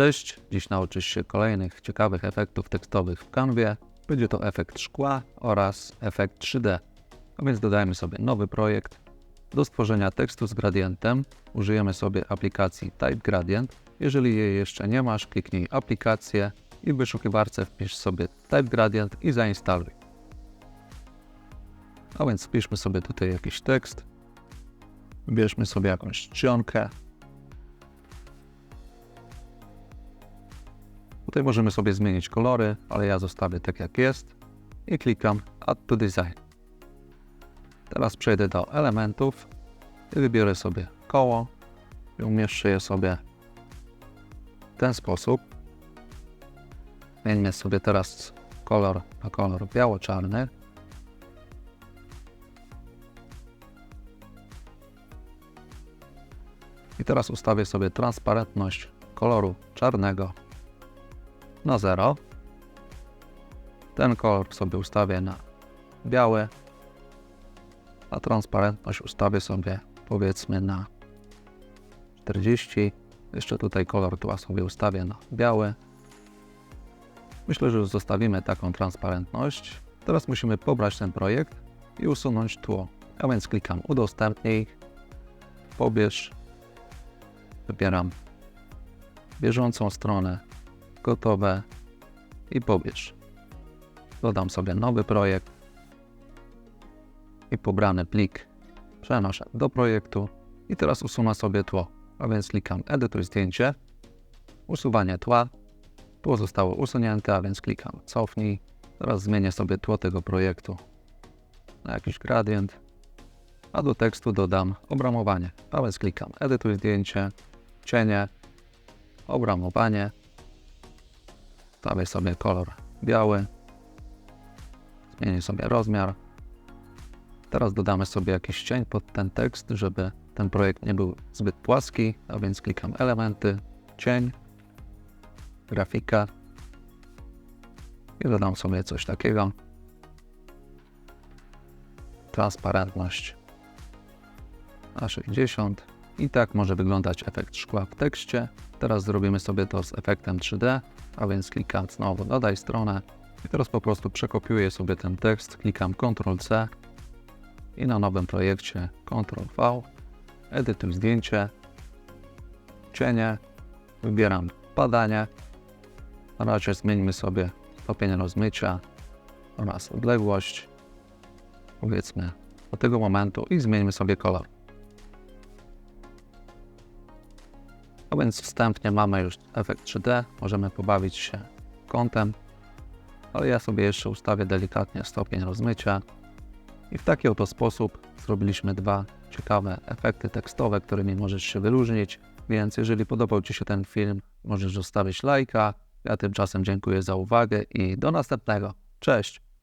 Cześć, dziś nauczysz się kolejnych ciekawych efektów tekstowych w Canwie. Będzie to efekt szkła oraz efekt 3D. A więc dodajmy sobie nowy projekt. Do stworzenia tekstu z gradientem użyjemy sobie aplikacji Type Gradient. Jeżeli jej jeszcze nie masz, kliknij aplikację i w wyszukiwarce wpisz sobie Type Gradient i zainstaluj. A więc wpiszmy sobie tutaj jakiś tekst. Wybierzmy sobie jakąś czcionkę. Tutaj możemy sobie zmienić kolory, ale ja zostawię tak jak jest i klikam Add to Design. Teraz przejdę do elementów i wybiorę sobie koło i umieszczę je sobie w ten sposób. Zmieńmy sobie teraz kolor na kolor biało-czarny. I teraz ustawię sobie transparentność koloru czarnego na 0. Ten kolor sobie ustawię na biały, a transparentność ustawię sobie powiedzmy na 40. Jeszcze tutaj kolor tła sobie ustawię na biały. Myślę, że już zostawimy taką transparentność. Teraz musimy pobrać ten projekt i usunąć tło. A więc klikam udostępnij, pobierz, wybieram bieżącą stronę gotowe i pobierz. Dodam sobie nowy projekt i pobrany plik przenoszę do projektu i teraz usunę sobie tło. A więc klikam edytuj zdjęcie, usuwanie tła. Tło zostało usunięte, a więc klikam cofnij. Teraz zmienię sobie tło tego projektu na jakiś gradient, a do tekstu dodam obramowanie. A więc klikam edytuj zdjęcie, cienie, obramowanie. Stawię sobie kolor biały. Zmienię sobie rozmiar. Teraz dodamy sobie jakiś cień pod ten tekst, żeby ten projekt nie był zbyt płaski, a więc klikam elementy, cień, grafika i dodam sobie coś takiego. Transparentność na 60 i tak może wyglądać efekt szkła w tekście. Teraz zrobimy sobie to z efektem 3D, a więc klikam znowu dodaj stronę i teraz po prostu przekopiuję sobie ten tekst, klikam Ctrl-C i na nowym projekcie Ctrl-V, edytuj zdjęcie, cienie, wybieram badanie, na razie zmieńmy sobie stopień rozmycia oraz odległość, powiedzmy do tego momentu i zmieńmy sobie kolor. A więc wstępnie mamy już efekt 3D, możemy pobawić się kątem, ale ja sobie jeszcze ustawię delikatnie stopień rozmycia i w taki oto sposób zrobiliśmy dwa ciekawe efekty tekstowe, którymi możesz się wyróżnić, więc jeżeli podobał Ci się ten film, możesz zostawić lajka. Ja tymczasem dziękuję za uwagę i do następnego. Cześć!